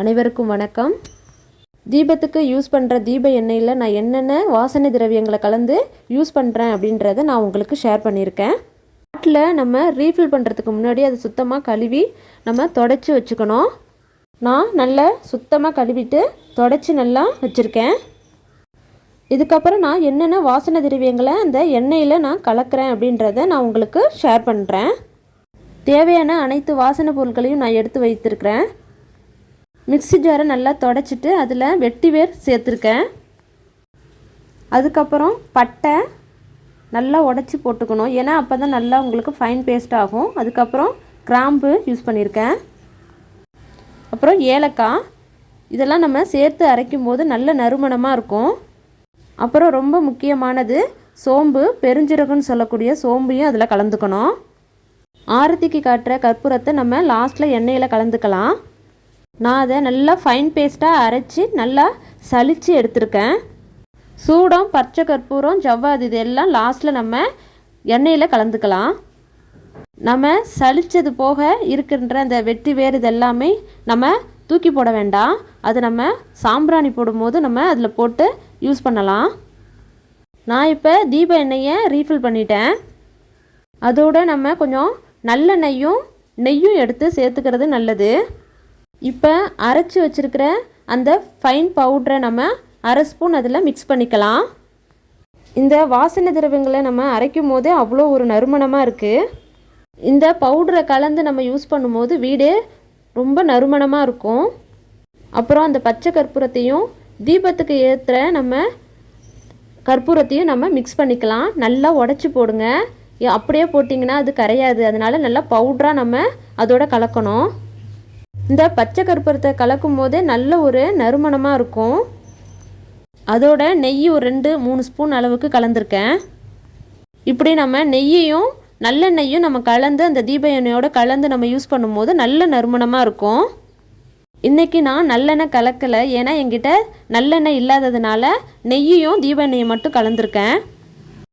அனைவருக்கும் வணக்கம். தீபத்துக்கு யூஸ் பண்ணுற தீப எண்ணெயில் நான் என்னென்ன வாசனை திரவியங்களை கலந்து யூஸ் பண்ணுறேன் அப்படின்றத நான் உங்களுக்கு ஷேர் பண்ணியிருக்கேன். பாட்டில் நம்ம ரீஃபில் பண்ணுறதுக்கு முன்னாடி அதை சுத்தமாக கழுவி நம்ம தொடச்சி வச்சுக்கணும். நான் நல்லா சுத்தமாக கழுவிட்டு தொடச்சி நல்லா வச்சுருக்கேன். இதுக்கப்புறம் நான் என்னென்ன வாசனை திரவியங்களை அந்த எண்ணெயில் நான் கலக்கிறேன் அப்படின்றத நான் உங்களுக்கு ஷேர் பண்ணுறேன் தேவையான அனைத்து வாசனை பொருட்களையும் நான் எடுத்து வைத்திருக்கிறேன். மிக்ஸி ஜாரை நல்லா தொடச்சிட்டு அதில் வெட்டி வேர் சேர்த்துருக்கேன். அதுக்கப்புறம் பட்டை நல்லா உடச்சி போட்டுக்கணும். ஏன்னா அப்போ தான் நல்லா உங்களுக்கு ஃபைன் பேஸ்ட் ஆகும். அதுக்கப்புறம் கிராம்பு யூஸ் பண்ணியிருக்கேன் அப்புறம் ஏலக்காய். இதெல்லாம் நம்ம சேர்த்து அரைக்கும் போது நல்ல நறுமணமாக இருக்கும். அப்புறம் ரொம்ப முக்கியமானது சோம்பு பெருஞ்சீரகம்னு சொல்லக்கூடிய சோம்பையும் அதில் கலந்துக்கணும். ஆரத்திக்கு காட்டுற கற்பூரத்தை நம்ம லாஸ்ட்டில் எண்ணெயில் கலந்துக்கலாம். நான் அதை நல்லா ஃபைன் பேஸ்ட்டாக அரைச்சி நல்லா சலித்து எடுத்திருக்கேன். சூடம் பச்சை கற்பூரம் ஜவ்வாது இது எல்லாம் லாஸ்ட்டில் நம்ம எண்ணெயில் கலந்துக்கலாம். நம்ம சலித்தது போக இருக்கின்ற அந்த வெட்டி வேர் இது எல்லாமே நம்ம தூக்கி போட வேண்டாம். அது நம்ம சாம்பிராணி போடும்போது நம்ம அதில் போட்டு யூஸ் பண்ணலாம். நான் இப்போ தீப எண்ணெயை ரீஃபில் பண்ணிட்டேன். அதோட நம்ம கொஞ்சம் நல்லெண்ணெய்யும் நெய்யும் எடுத்து சேர்த்துக்கிறது நல்லது. இப்போ அரைச்சி வச்சுருக்கிற அந்த ஃபைன் பவுட்ரை நம்ம அரை ஸ்பூன் அதில் மிக்ஸ் பண்ணிக்கலாம். இந்த வாசனை திரவியங்களை நம்ம அரைக்கும் போதே அவ்வளோ ஒரு நறுமணமாக இருக்குது இந்த பவுடரை கலந்து நம்ம யூஸ் பண்ணும்போது வீடே ரொம்ப நறுமணமாக இருக்கும். அப்புறம் அந்த பச்சை கற்பூரத்தையும் தீபத்துக்கு ஏற்றுற நம்ம கற்பூரத்தையும் நம்ம மிக்ஸ் பண்ணிக்கலாம். நல்லா உடச்சி போடுங்க. ஏ- அப்படியே போட்டிங்கன்னா அது கரையாது. அதனால நல்லா பவுட்ராக நம்ம அதோட கலக்கணும். இந்த பச்சை கற்பூரத்தை கலக்கும் போதே நல்ல ஒரு நறுமணமாக இருக்கும். அதோட நெய் ஒரு ரெண்டு மூணு ஸ்பூன் அளவுக்கு கலந்துருக்கேன். இப்படி நம்ம நெய்யையும் நல்லெண்ணெய்யும் நம்ம கலந்து அந்த தீப எண்ணெயோட கலந்து நம்ம யூஸ் பண்ணும்போது நல்ல நறுமணமாக இருக்கும். இன்றைக்கி நான் நல்லெண்ணெய் கலக்கலை ஏன்னா என்கிட்ட நல்லெண்ணெய் இல்லாததுனால நெய்யையும் தீப எண்ணெயை மட்டும் கலந்துருக்கேன்.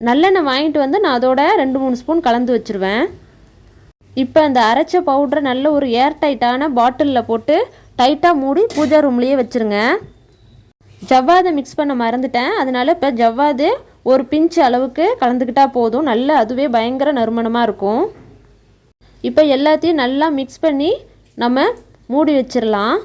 நல்லெண்ணெய் வாங்கிட்டு வந்து நான் அதோட ரெண்டு மூணு ஸ்பூன் கலந்து வச்சுருவேன். இப்போ அந்த அரைச்ச பவுடரை நல்ல ஒரு ஏர் டைட்டான பாட்டிலில் போட்டு டைட்டாக மூடி பூஜா ரூம்லேயே வச்சுருங்க. ஜவ்வாதை மிக்ஸ் பண்ண மறந்துட்டேன். அதனால இப்போ ஜவ்வாது ஒரு பிஞ்ச் அளவுக்கு கலந்துக்கிட்டால் போதும். நல்ல அதுவே பயங்கர நறுமணமாக இருக்கும். இப்போ எல்லாத்தையும் நல்லா மிக்ஸ் பண்ணி நம்ம மூடி வச்சிடலாம்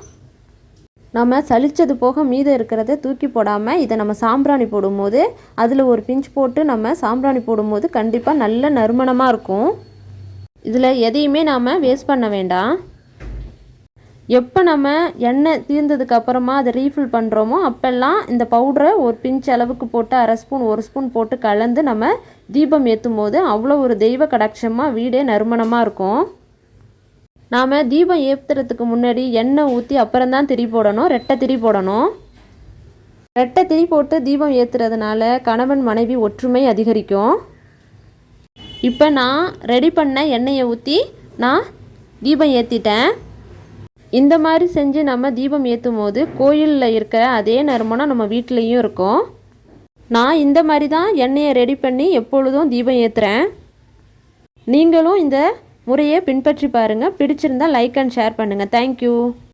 நம்ம சலிச்சது போக மீதம் இருக்கிறத தூக்கி போடாமல் இதை நம்ம சாம்பிராணி போடும்போது அதில் ஒரு பிஞ்ச் போட்டு நம்ம சாம்பிராணி போடும்போது கண்டிப்பாக நல்ல நறுமணமாக இருக்கும். இதில் எதையுமே நாம் வேஸ்ட் பண்ண வேண்டாம். எப்போ நம்ம எண்ணெய் தீர்ந்ததுக்கு அப்புறமா அதை ரீஃபில் பண்ணுறோமோ அப்போல்லாம் இந்த பவுடரை ஒரு பிஞ்ச் அளவுக்கு போட்டு அரை ஸ்பூன் ஒரு ஸ்பூன் போட்டு கலந்து நம்ம தீபம் ஏற்றும் போது அவ்வளோ ஒரு தெய்வ கடாட்சமாக வீடே நறுமணமாக இருக்கும். நாம் தீபம் ஏற்றுறதுக்கு முன்னாடி எண்ணெய் ஊற்றி அப்புறம் தான் திரி போடணும் ரெட்டை திரி போடணும். ரெட்டை திரி போட்டு தீபம் ஏற்றுறதுனால கணவன் மனைவி ஒற்றுமை அதிகரிக்கும். இப்போ நான் ரெடி பண்ண எண்ணெயை ஊற்றி நான் தீபம் ஏற்றிட்டேன் இந்த மாதிரி செஞ்சு நம்ம தீபம் ஏற்றும் போது கோயிலில் இருக்கிற அதே நறுமணம் நம்ம வீட்லேயும் இருக்கும். நான் இந்த மாதிரி தான் எண்ணெயை ரெடி பண்ணி எப்பொழுதும் தீபம் ஏற்றுறேன் நீங்களும் இந்த முறையை பின்பற்றி பாருங்கள் பிடிச்சிருந்தா லைக் அண்ட் ஷேர் பண்ணுங்கள் தேங்க்யூ